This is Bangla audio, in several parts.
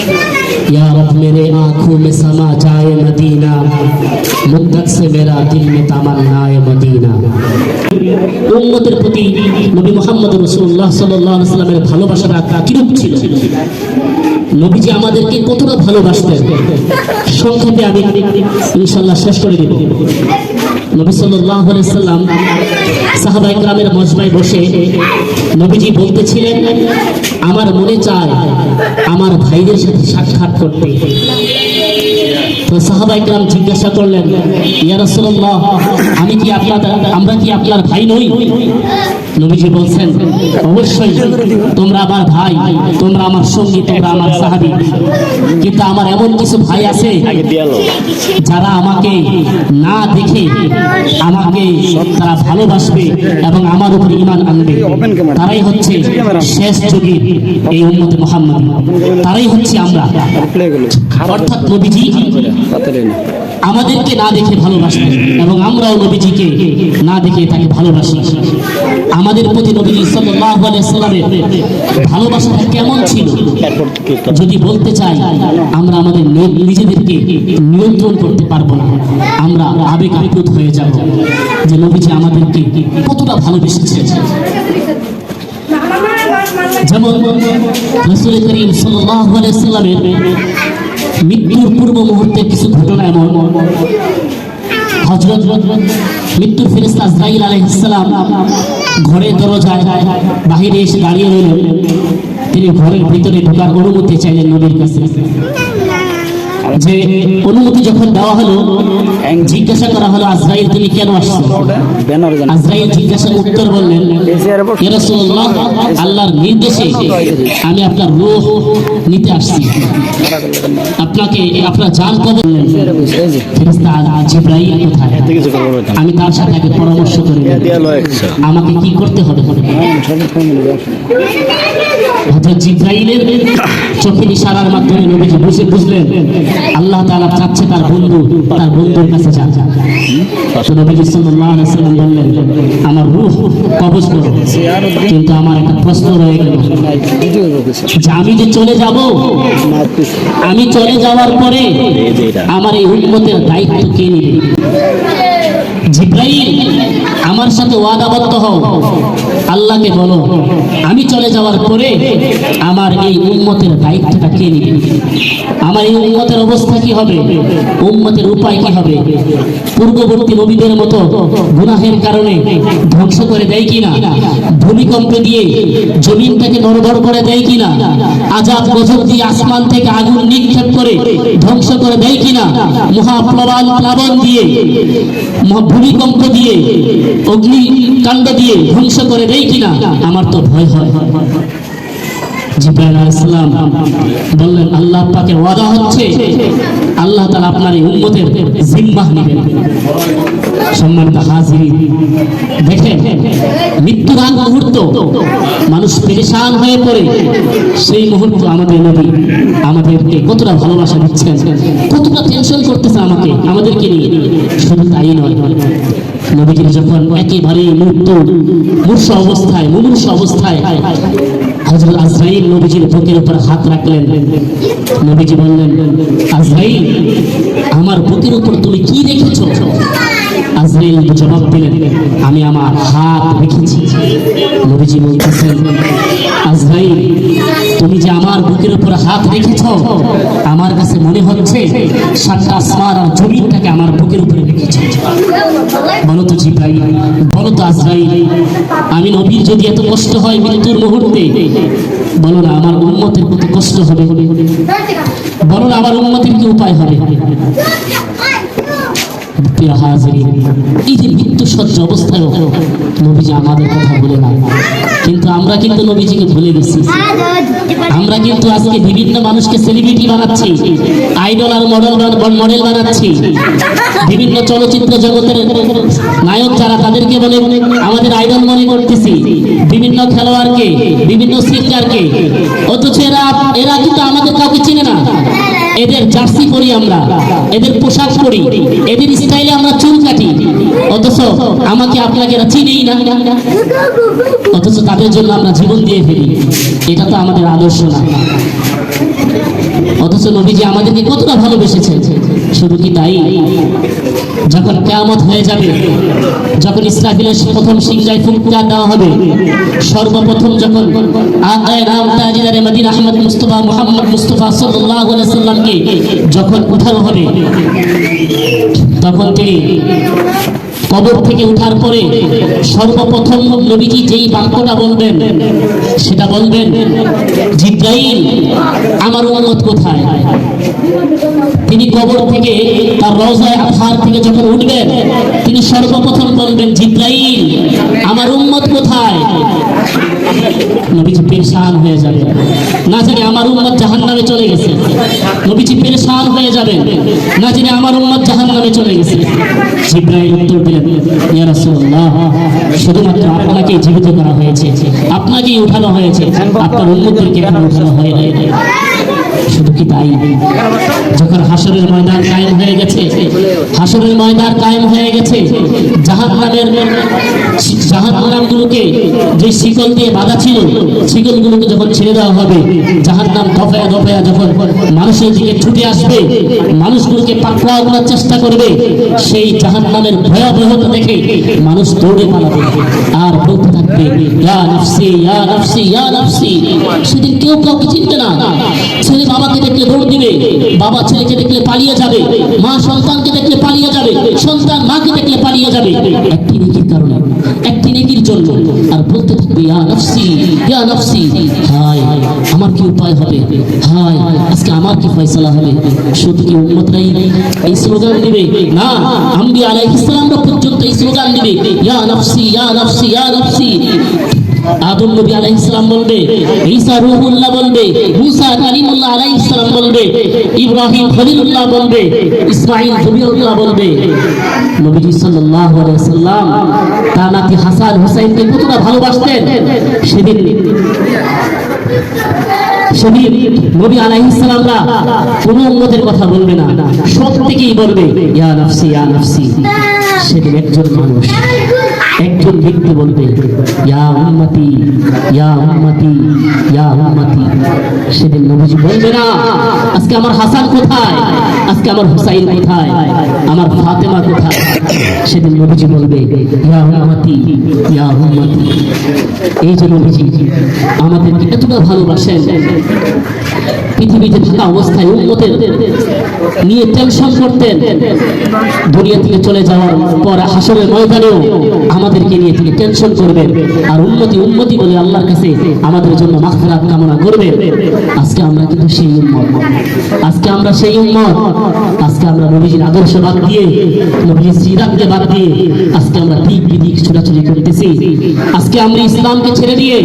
या रब मेरे आंखों में समा जाए मदीना मुद्दत से मेरा दिल में तमन्नाए मदीना উম্মতের প্রতি নবী মোহাম্মদ রসুল্লাহ সাল্লাহ সাল্লামের ভালোবাসাটা কিরূপ ছিল নবীজি আমাদেরকে কতটা ভালোবাসতেন সংক্ষেপে আমি ইনশাল্লাহ শেষ করে দেব সাল্লাম মজমায় বসে নবীজি বলতেছিলেন আমার মনে চায় আমার ভাইদের সাথে সাক্ষাৎ করতে। তো সাহাবা ইকরাম জিজ্ঞাসা করলেন, ইয়া রাসূলুল্লাহ, আমি কি আপনার, আমরা কি আপনার ভাই নই? নবীজি বলছেন, অবশ্যই, তোমরা আমার ভাই, তোমরা আমার সঙ্গী, তোমরা আমার সাহাবী। কিন্তু আমার এমন কিছু ভাই আছে যারা আমাকে না দেখে আমাকে তারা ভালোবাসবে এবং আমার উপর ইমান আনবে। তারাই হচ্ছে শেষ যুগের এই উম্মতে মোহাম্মদ। তারাই হচ্ছে আমরা। অর্থাৎ নবীজি আমাদেরকে না দেখে ভালোবাসেন এবং আমরাও নবীজিকে না দেখে তাকে ভালোবাসি। আমাদের প্রতি নবীজি সাল্লামের ভালোবাসাটা কেমন ছিল? যদি বলতে চাই, আমরা আমাদের নিজেদেরকে নিয়ন্ত্রণ করতে পারব না। আমরা আবেগ আপ্লুত হয়ে যাব যে নবীজি আমাদেরকে কতটা ভালোবেসেছে যেমন মৃত্যুর পূর্ব মুহূর্তে কিছু ঘটনা এমন। হজরত মৃত্যুর ফেরেস্তা আজরাইল আলহিসাম ঘরের দরজায় বাহিরে এসে দাঁড়িয়ে রইলেন। তিনি ঘরের ভিতরে ঢোকার অনুমতি চাইলেন নবীর কাছে। যে অনুমতি যখন দেওয়া হলো জিজ্ঞাসা করা হলো আজরাইল তুমি কেন আসছো আজরাইল জিজ্ঞাসার উত্তর বললেন আল্লাহর নির্দেশে আমি আপনার রূহ নিতে আসছি। আপনাকে আপনার জান কবর আমি তার সাথে আগে পরামর্শ করি আমাকে কি করতে হবে? ফ্যামিলি জিব্রাইলের চোখের ইশারার মাধ্যমে নবীজি বুঝে বুঝলেন আল্লাহ তাআলা চাচ্ছে তার বন্ধু, তার বন্ধুর কাছে যান। তো নবীজি সাল্লাল্লাহু আলাইহি সাল্লাম বললেন, আমার রূহ কবজ করো, কিন্তু আমার একটা প্রশ্ন রয়ে গেল। যে আমি যে চলে যাব, আমি চলে যাওয়ার পরে আমার এই উন্মতের দায়িত্ব কে নিবে? জিব্রাইল আমার সাথে ওয়াদাবদ্ধ হও। আল্লাহকে বলো, আমি চলে যাওয়ার পরে আমার এই উম্মতের দায়িত্বটা কে নিবে? আমার এই উম্মতের অবস্থা কি হবে? উম্মতের উপায় কি হবে? পূর্ববর্তী নবীদের মতো গুনাহের কারণে ধ্বংস করে দেয় কিনা? ভূমিকম্প দিয়ে জমিনটাকে নড়বড় করে দেয় কিনা? আজাব গজব দিয়ে আসমান থেকে আগুন নিক্ষেপ করে ধ্বংস করে দেয় কিনা? মহাপ্লবান প্লাবন দিয়ে ভূমিকম্প দিয়ে অগ্নিকাণ্ড দিয়ে ধ্বংস করে দেয় কিনা আমার তো ভয় হয়। জিব্রাইল বললেন, আল্লাহ পাকের ওয়াদা হচ্ছে, আল্লাহ তাআলা আপনার এই উম্মতের নেবেন। সম্মানিত হাজির দেখেন মুহূর্ত, মানুষ পেরেশান হয়ে পড়ে। সেই মুহূর্ত আমাদের নবী আমাদেরকে কতটা ভালোবাসা দিচ্ছেন, কতটা টেনশন করতেছে আমাকে, আমাদেরকে নিয়ে। শুধু তাই নয়, নবীজির যখন একেবারে মৃত্যু মূর্ষ অবস্থায়, মুমূর্ষ অবস্থায় হযরত আজরাইল নবীজির বুকের উপর হাত রাখলেন। নবীজি বললেন, আজরাইল, আমার বুকের উপর তুমি কি রেখেছো? জবাব দিলেন, আমি আমার হাত রেখেছি। নবীজি বলতেছেন তুমি যে আমার বুকের উপর হাত রেখেছ, আমার কাছে মনে হচ্ছে সাতটা আর জমিনটাকে আমার বুকের উপরে রেখেছ। বলো তো জিব্রাইল, বলো তো আমি নবীর যদি এত কষ্ট হয় মৃত্যুর মুহূর্তে, বলো না আমার উন্মতের প্রতি কষ্ট হবে? বলো আবার আমার উন্মতের কি উপায় হবে? হাজিরিন, এই যে মৃত্যু সহ্য অবস্থায় নবীজি আমাদের কথা বলে না কিন্তু আমরা কিন্তু নবীজিকে ভুলে গেছি। আমরা কিন্তু আজকে বিভিন্ন মানুষকে সেলিব্রিটি বানাচ্ছি আইডল আর মডেল মডেল বানাচ্ছি। বিভিন্ন চলচ্চিত্র জগতের নায়ক যারা, তাদেরকে বলে আমাদের আইডল মনে করতেছি। বিভিন্ন খেলোয়াড়কে, বিভিন্ন সিঙ্গারকে অথচ এরা এরা কিন্তু আমাদের কাউকে চিনে না। এদের জার্সি পরি আমরা, এদের পোশাক পরি, এদের স্টাইলে আমরা চুল কাটি। অথচ আমাকে আপনাকে চিনেই না। অথচ তাদের জন্য আমরা জীবন দিয়ে ফেলি। এটা তো আমাদের আদর্শ না। অথচ নবীজি আমাদেরকে কতটা ভালোবেসেছেন। শুধু কি তাই? যখন কেয়ামত হয়ে যাবে, যখন ইসরাফিলের প্রথম সিংহায় ফুলকুরা দেওয়া হবে, সর্বপ্রথম যখন আকায় রাম তাজিদারে মদিন আহমদ মুস্তফা মোহাম্মদ মুস্তফা সাল্লামকে যখন উঠানো হবে, তখন তিনি কবর থেকে উঠার পরে সর্বপ্রথম নবীজি যেই বাক্যটা বলবেন, সেটা বলবেন, জিব্রাইল, আমার উম্মত কোথায়? তিনি কবর থেকে তার রওজায় আফার থেকে যখন উঠবেন, তিনি সর্বপ্রথম বলবেন, জিব্রাইল, আমার উম্মত কোথায়? নবীজি পেরেশান হয়ে যাবে না জানি আমার উম্মত জাহান্নামে চলে গেছে। নবীজি পেরেশান হয়ে যাবে না জানি আমার উম্মত জাহান্নামে চলে গেছে। জিব্রাইল উত্তর দিলেন শুধুমাত্র আপনাকে জীবিত করা হয়েছে, আপনাকেই উঠানো হয়েছে, আপনার এখনও উঠানো হয় নাই শুধু কি তাই? যখন হাসরের ময়দান কায়েম হয়ে গেছে। হাসরের ময়দান কায়েম হয়ে গেছে। জাহান্নামের জাহান্নামগুলোকে যে শিকল দিয়ে বাঁধা ছিল, শিকলগুলোকে যখন ছেড়ে দেওয়া হবে, জাহান্নাম দফায়া দফায়া যখন মানুষের দিকে ছুটে আসবে, মানুষগুলোকে পাকড়াও করার চেষ্টা করবে, সেই জাহান্নামের ভয়াবহতা দেখে মানুষ দৌড়ে পালাবে। আর বলতে থাকবে সেদিন কেউ কাউকে চিনবে না। ছেলে বাবাকে দেখলে দৌড় দিবে, বাবা ছেলেকে দেখলে পালিয়ে যাবে। মা সন্তানকে দেখলে পালিয়ে যাবে। সন্তান মাকে দেখলে পালিয়ে যাবে। একটি নেকির কারণে, একটি নেকির জন্য। আর বলতে থাকবে, ইয়া নফসি ইয়া নফসি, হায়, আমার কি উপায় হবে? হায়, আজকে আমার কি ফয়সালা হবে? শুধু কি উম্মতরাই এই স্লোগান দিবে? না আম্বি আলাইহিস সালামরা পর্যন্ত এই স্লোগান দিবে, ইয়া নফসি ইয়া নফসি ইয়া নফসি আদম নবী আলাইহিস সালাম বলবে, ঈসা রূহুল্লাহ বলবে, মুসা কালিমুল্লাহ আলাইহিস সালাম বলবে, ইব্রাহিম খলিলুল্লাহ বলবে, ইসমাঈল জবিউল্লাহ বলবে। নবীজি সাল্লাল্লাহু আলাইহি সাল্লাম তার নাতি হাসান হুসাইনকে কতটা ভালোবাসতেন? সেদিন সেদিন নবী আলাইহিস সালামরা কোন উম্মতের কথা বলবে না, সব থেকেই বলবে, ইয়া নাফসি ইয়া নাফসি। সেদিন একজন মানুষ একজন ব্যক্তি বলবে ইয়া উম্মতি ইয়া উম্মতি ইয়া উম্মতি। সেদিন নবীজি বলবে না, আজকে আমার হাসান কোথায়? আজকে আমার হুসাইন কোথায়? আমার ফাতেমা কোথায়? সেদিন নবীজি বলবে, ইয়া উম্মতি ইয়া উম্মতি। এই যে নবীজি আমাদেরকে এতটা ভালোবাসেন পৃথিবীতে থাকা অবস্থায় উন্মতের নিয়ে টেনশন করতেন। দুনিয়া থেকে চলে যাওয়ার পর হাসরের ময়দানেও আমাদেরকে নিয়ে তিনি টেনশন করবেন। আর উন্নতি উন্নতি বলে আল্লাহর কাছে আমাদের জন্য মাখফিরাত কামনা করবেন। আজকে আমরা কিন্তু সেই উম্মত। আজকে আমরা সেই উম্মত। আজকে আমরা নবীজির আদর্শ বাদ দিয়ে, নবীজির সিরাতকে বাদ দিয়ে আজকে আমরা দিক বিদিক ছোটাছুটি করতেছি। আজকে আমরা ইসলামকে ছেড়ে দিয়ে,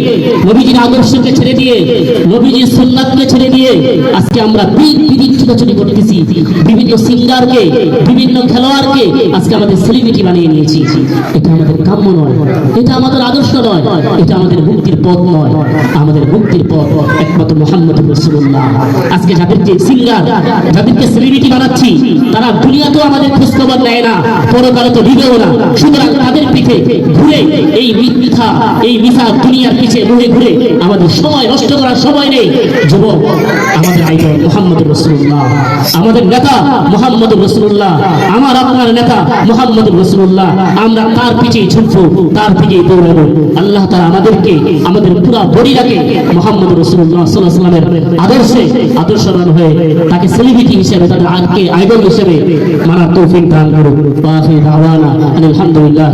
নবীজির আদর্শকে ছেড়ে দিয়ে, নবীজির সুন্নাতকে ছেড়ে দিয়ে আজকে আমরা ছোটাছুটি করতেছি। বিভিন্ন সিঙ্গারকে, বিভিন্ন খেলোয়াড়কে আজকে আমাদের সেলিব্রিটি বানিয়ে নিয়েছি। এটা আমাদের কাম্য নয়, এটা আমাদের আদর্শ নয়, এটা আমাদের মুক্তির পথ নয়, আমাদের মুক্তির পথ একমাত্র মোহাম্মদ রসুল্লাহ আজকে যাদেরকে সিঙ্গার যাদেরকে সেলিব্রিটি বানাচ্ছি, তারা দুনিয়াতেও আমাদের খোঁজখবর নেয় না, পরকালে তো নিবেও না। সুতরাং তাদের পিঠে ঘুরে এই মিথ্যা এই মিথ্যা দুনিয়ার পিছে ঘুরে ঘুরে আমাদের সময় নষ্ট করার সময় নেই। যুবক আমাদের আইডল মোহাম্মদ রসুল্লাহ আমাদের নেতা মোহাম্মদ রসুল্লাহ আমার আপনার নেতা মোহাম্মদ রসুল্লাহ আমরা তার পিছিয়ে ছুটবো তার পিছিয়ে দৌড়াবো। আল্লাহ তারা আমাদেরকে, আমাদের পুরা বডিটাকে মোহাম্মদ রসুল্লাহ সাল্লাহ সাল্লামের আদর্শে আদর্শবান হয়ে তাকে সেলিব্রিটি হিসেবে, তাদের আজকে আইডল হিসেবে মানার তৌফিক দান করুন আলহামদুলিল্লাহ